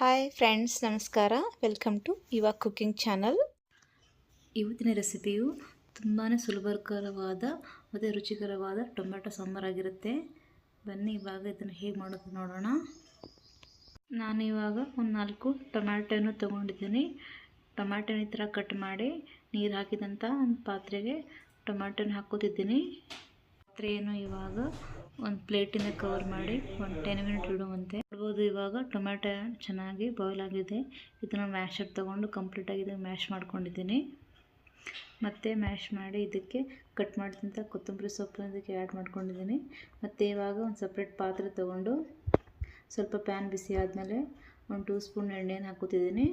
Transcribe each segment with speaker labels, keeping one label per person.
Speaker 1: Hi friends ನಮಸ್ಕಾರ. Welcome to Yuva cooking channel
Speaker 2: ಇವತ್ತಿನ ರೆಸಿಪಿಯು ತುಂಬಾ ಸುಲಭಕರವಾದ ಮತ್ತು ರುಚಿಕರವಾದ ಟೊಮೆಟೊ ಸಾಂಬಾರಾಗಿರುತ್ತೆ ಬನ್ನಿ, ಇವಾಗ ಇದನ್ನು ಹೇಗೆ ಮಾಡೋದು ನೋಡೋಣ. ನಾನು ಇವಾಗ ಒಂದು ನಾಲ್ಕು ಟೊಮ್ಯಾಟೊನ ತೊಗೊಂಡಿದ್ದೀನಿ. ಟೊಮ್ಯಾಟೊನ ಈ ಥರ ಕಟ್ ಮಾಡಿ ನೀರು ಹಾಕಿದಂಥ ಒಂದು ಪಾತ್ರೆಗೆ ಟೊಮ್ಯಾಟೊನ ಹಾಕೋತಿದ್ದೀನಿ. ಪಾತ್ರೆಯನ್ನು ಇವಾಗ ಒಂದು ಪ್ಲೇಟಿಂದ ಕವರ್ ಮಾಡಿ ಒಂದು ಟೆನ್ ಮಿನಿಟ್ ಇಡುವಂತೆ. ನೋಡ್ಬೋದು ಇವಾಗ ಟೊಮೆಟೊ ಚೆನ್ನಾಗಿ ಬಾಯ್ಲ್ ಆಗಿದೆ. ಇದನ್ನು ಮ್ಯಾಶರ್ ತೊಗೊಂಡು ಕಂಪ್ಲೀಟಾಗಿ ಇದನ್ನು ಮ್ಯಾಶ್ ಮಾಡ್ಕೊಂಡಿದ್ದೀನಿ. ಮತ್ತು ಮ್ಯಾಶ್ ಮಾಡಿ ಇದಕ್ಕೆ ಕಟ್ ಮಾಡಿದಂಥ ಕೊತ್ತಂಬರಿ ಸೊಪ್ಪು ಇದಕ್ಕೆ ಆ್ಯಡ್ ಮಾಡ್ಕೊಂಡಿದ್ದೀನಿ. ಮತ್ತು ಇವಾಗ ಒಂದು ಸಪ್ರೇಟ್ ಪಾತ್ರೆ ತೊಗೊಂಡು ಸ್ವಲ್ಪ ಪ್ಯಾನ್ ಬಿಸಿ ಆದಮೇಲೆ ಒಂದು ಟೂ ಸ್ಪೂನ್ ಎಣ್ಣೆನ ಹಾಕೋತಿದ್ದೀನಿ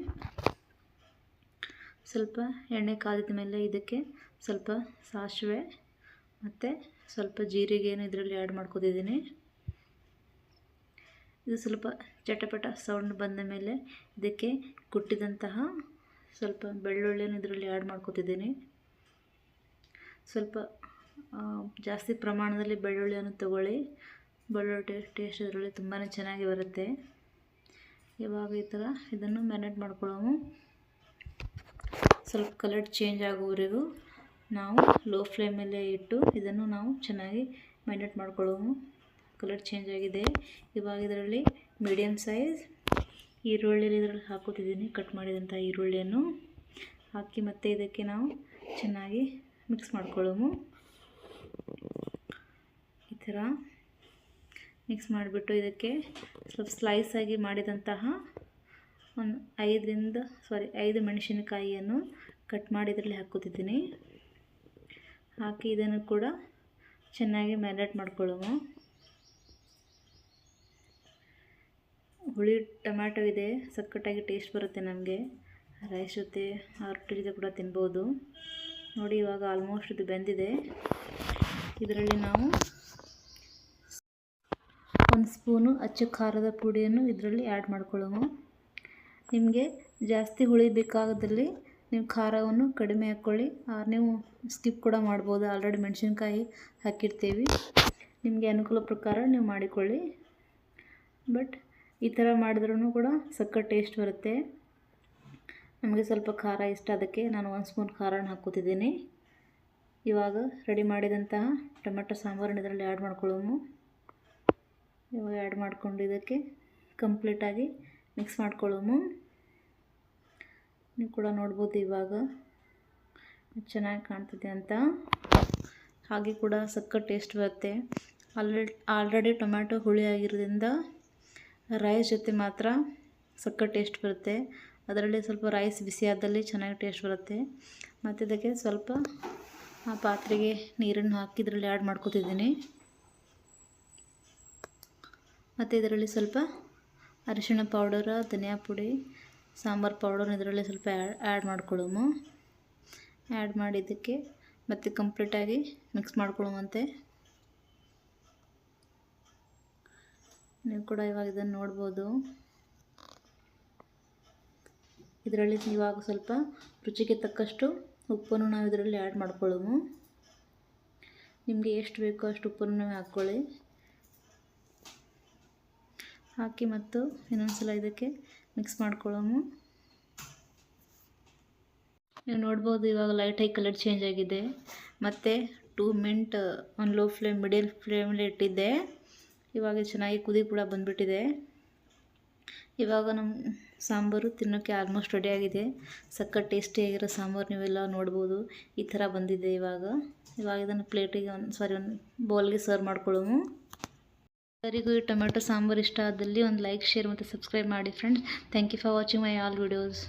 Speaker 2: ಸ್ವಲ್ಪ ಎಣ್ಣೆ ಕಾದಿದ ಮೇಲೆ ಇದಕ್ಕೆ ಸ್ವಲ್ಪ ಸಾಸಿವೆ ಮತ್ತು ಸ್ವಲ್ಪ ಜೀರಿಗೆಯನ್ನು ಇದರಲ್ಲಿ ಆ್ಯಡ್ ಮಾಡ್ಕೋತಿದ್ದೀನಿ ಇದು ಸ್ವಲ್ಪ ಚಟಪಟ ಸೌಂಡ್ ಬಂದ ಮೇಲೆ ಇದಕ್ಕೆ ಕುಟ್ಟಿದಂತಹ ಸ್ವಲ್ಪ ಬೆಳ್ಳುಳ್ಳಿಯನ್ನು ಇದರಲ್ಲಿ ಆ್ಯಡ್ ಮಾಡ್ಕೊತಿದ್ದೀನಿ. ಸ್ವಲ್ಪ ಜಾಸ್ತಿ ಪ್ರಮಾಣದಲ್ಲಿ ಬೆಳ್ಳುಳ್ಳಿಯನ್ನು ತಗೊಳ್ಳಿ. ಬೆಳ್ಳುಳ್ಳಿ ಟೇಸ್ಟ್ ಇದರಲ್ಲಿ ತುಂಬಾ ಚೆನ್ನಾಗಿ ಬರುತ್ತೆ. ಇವಾಗ ಈ ಥರ ಇದನ್ನು ಮ್ಯಾನೇಟ್ ಮಾಡ್ಕೊಳ್ಳೋಣ. ಸ್ವಲ್ಪ ಕಲರ್ ಚೇಂಜ್ ಆಗೋವರೆಗೂ ನಾವು ಲೋ ಫ್ಲೇಮಲ್ಲೇ ಇಟ್ಟು ಇದನ್ನು ನಾವು ಚೆನ್ನಾಗಿ ಮ್ಯಾರಿನೇಟ್ ಮಾಡ್ಕೊಳ್ಳೋము ಕಲರ್ ಚೇಂಜ್ ಆಗಿದೆ. ಇವಾಗ ಇದರಲ್ಲಿ ಮೀಡಿಯಮ್ ಸೈಜ್ ಈರುಳ್ಳಿಯಲ್ಲಿ ಇದರಲ್ಲಿ ಹಾಕೋತಿದ್ದೀನಿ. ಕಟ್ ಮಾಡಿದಂಥ ಈರುಳ್ಳಿಯನ್ನು ಹಾಕಿ ಮತ್ತೆ ಇದಕ್ಕೆ ನಾವು ಚೆನ್ನಾಗಿ ಮಿಕ್ಸ್ ಮಾಡ್ಕೊಳ್ಳೋಮು. ಈ ಥರ ಮಿಕ್ಸ್ ಮಾಡಿಬಿಟ್ಟು ಇದಕ್ಕೆ ಸ್ವಲ್ಪ ಸ್ಲೈಸಾಗಿ ಮಾಡಿದಂತಹ ಒಂದು ಐದರಿಂದ ಸಾರಿ ಐದು ಮೆಣಸಿನಕಾಯಿಯನ್ನು ಕಟ್ ಮಾಡಿ ಇದರಲ್ಲಿ ಹಾಕೋತಿದ್ದೀನಿ. ಹಾಕಿ ಇದನ್ನು ಕೂಡ ಚೆನ್ನಾಗಿ ಮ್ಯಾರಿನೇಟ್ ಮಾಡ್ಕೊಳ್ಳೋము ಹುಳಿ ಟೊಮ್ಯಾಟೊ ಇದೆ ಸಕ್ಕಟ್ಟಾಗಿ ಟೇಸ್ಟ್ ಬರುತ್ತೆ ನಮಗೆ ರೈಸ್ ಜೊತೆ ರೊಟ್ಟಿ ಜೊತೆ ಕೂಡ ತಿನ್ಬೋದು. ನೋಡಿ, ಇವಾಗ ಆಲ್ಮೋಸ್ಟ್ ಇದು ಬೆಂದಿದೆ. ಇದರಲ್ಲಿ ನಾವು ಒಂದು ಸ್ಪೂನು ಅಚ್ಚು ಖಾರದ ಪುಡಿಯನ್ನು ಇದರಲ್ಲಿ ಆ್ಯಡ್ ಮಾಡ್ಕೊಳ್ಳೋಣ. ನಿಮಗೆ ಜಾಸ್ತಿ ಹುಳಿ ಬೇಕಾಗದಲ್ಲಿ ನೀವು ಖಾರವನ್ನು ಕಡಿಮೆ ಹಾಕ್ಕೊಳ್ಳಿ. ನೀವು ಸ್ಕಿಪ್ ಕೂಡ ಮಾಡ್ಬೋದು. ಆಲ್ರೆಡಿ ಮೆಣಸಿನ್ಕಾಯಿ ಹಾಕಿರ್ತೀವಿ. ನಿಮಗೆ ಅನುಕೂಲ ಪ್ರಕಾರ ನೀವು ಮಾಡಿಕೊಳ್ಳಿ. ಬಟ್ ಈ ಥರ ಮಾಡಿದ್ರೂ ಕೂಡ ಸಕ್ಕರೆ ಟೇಸ್ಟ್ ಬರುತ್ತೆ. ನಮಗೆ ಸ್ವಲ್ಪ ಖಾರ ಇಷ್ಟ ಅದಕ್ಕೆ ನಾನು ಒಂದು ಸ್ಪೂನ್ ಖಾರನ ಹಾಕೋತಿದ್ದೀನಿ ಇವಾಗ ರೆಡಿ ಮಾಡಿದಂತಹ ಟೊಮೆಟೊ ಸಾಂಬಾರನ್ನ ಇದರಲ್ಲಿ ಆ್ಯಡ್ ಮಾಡ್ಕೊಳ್ಳೋಮು ಇವಾಗ ಆ್ಯಡ್ ಮಾಡಿಕೊಂಡು ಇದಕ್ಕೆ ಕಂಪ್ಲೀಟಾಗಿ ಮಿಕ್ಸ್ ಮಾಡ್ಕೊಳ್ಳೋಮು ನೀವು ಕೂಡ ನೋಡ್ಬೋದು ಇವಾಗ ಚೆನ್ನಾಗಿ ಕಾಣ್ತಿದೆ ಅಂತ. ಹಾಗೆ ಕೂಡ ಸಕ್ಕರೆ ಟೇಸ್ಟ್ ಬರುತ್ತೆ. ಆಲ್ರೆಡಿ ಆಲ್ರೆಡಿ ಟೊಮ್ಯಾಟೊ ಹುಳಿ ಆಗಿರೋದ್ರಿಂದ ರೈಸ್ ಜೊತೆ ಮಾತ್ರ ಸಕ್ಕ ಟೇಸ್ಟ್ ಬರುತ್ತೆ. ಅದರಲ್ಲಿ ಸ್ವಲ್ಪ ರೈಸ್ ಬಿಸಿಯಾದಲ್ಲಿ ಚೆನ್ನಾಗಿ ಟೇಸ್ಟ್ ಬರುತ್ತೆ. ಮತ್ತು ಇದಕ್ಕೆ ಸ್ವಲ್ಪ, ಆ ಪಾತ್ರೆಗೆ ನೀರನ್ನು ಹಾಕಿ ಇದರಲ್ಲಿ ಆ್ಯಡ್ ಮಾಡ್ಕೊತಿದ್ದೀನಿ. ಮತ್ತು ಇದರಲ್ಲಿ ಸ್ವಲ್ಪ ಅರಿಶಿಣ ಪೌಡರ ಧನಿಯಾ ಪುಡಿ, ಸಾಂಬಾರು ಪೌಡರ್ ಇದರಲ್ಲಿ ಸ್ವಲ್ಪ ಆ್ಯಡ್ ಮಾಡ್ಕೊಳ್ಳೋಮು. ಆ್ಯಡ್ ಮಾಡಿದ್ದಕ್ಕೆ ಮತ್ತು ಕಂಪ್ಲೀಟಾಗಿ ಮಿಕ್ಸ್ ಮಾಡ್ಕೊಳ್ಳುವಂತೆ ನೀವು ಕೂಡ ಇವಾಗ ಇದನ್ನು ನೋಡ್ಬೋದು. ಇದರಲ್ಲಿ ಇವಾಗ ಸ್ವಲ್ಪ ರುಚಿಗೆ ತಕ್ಕಷ್ಟು ಉಪ್ಪನ್ನು ನಾವು ಇದರಲ್ಲಿ ಆ್ಯಡ್ ಮಾಡ್ಕೊಳ್ಳೋಣ ನಿಮಗೆ ಎಷ್ಟು ಬೇಕೋ ಅಷ್ಟು ಉಪ್ಪನ್ನು ನಾವು ಹಾಕ್ಕೊಳ್ಳಿ. ಹಾಕಿ ಮತ್ತು ಇನ್ನೊಂದು ಸಲ ಇದಕ್ಕೆ ಮಿಕ್ಸ್ ಮಾಡ್ಕೊಳ್ಳೋಮು ನೀವು ನೋಡ್ಬೋದು ಇವಾಗ ಲೈಟಾಗಿ ಕಲರ್ ಚೇಂಜ್ ಆಗಿದೆ. ಮತ್ತು ಟೂ ಮಿಂಟ್ ಒಂದು ಲೋ ಫ್ಲೇಮ್ ಮಿಡಿಯಲ್ ಫ್ಲೇಮಲ್ಲಿ ಇಟ್ಟಿದ್ದೆ. ಇವಾಗ ಚೆನ್ನಾಗಿ ಕುದಿ ಕೂಡ ಬಂದುಬಿಟ್ಟಿದೆ. ಇವಾಗ ನಮ್ಮ ಸಾಂಬಾರು ತಿನ್ನೋಕ್ಕೆ ಆಲ್ಮೋಸ್ಟ್ ರೆಡಿ ರೆಡಿಯಾಗಿದೆ ಸಖತ್ ಟೇಸ್ಟಿಯಾಗಿರೋ ಸಾಂಬಾರು ನೀವೆಲ್ಲ ನೋಡ್ಬೋದು. ಈ ಥರ ಬಂದಿದೆ ಇವಾಗ. ಇವಾಗ ಇದನ್ನು ಪ್ಲೇಟಿಗೆ ಒಂದು ಸಾರಿ ಒಂದು ಬೌಲ್ಗೆ ಸರ್ವ್ ಮಾಡ್ಕೊಳ್ಳೋನು ಎಲ್ಲರಿಗೂ ಈ ಟೊಮೆಟೊ ಸಾಂಬಾರು ಇಷ್ಟ ಆದಲ್ಲಿ ಒಂದು ಲೈಕ್ ಶೇರ್ ಮತ್ತು ಸಬ್ಸ್ಕ್ರೈಬ್ ಮಾಡಿ friends thank you for watching my all videos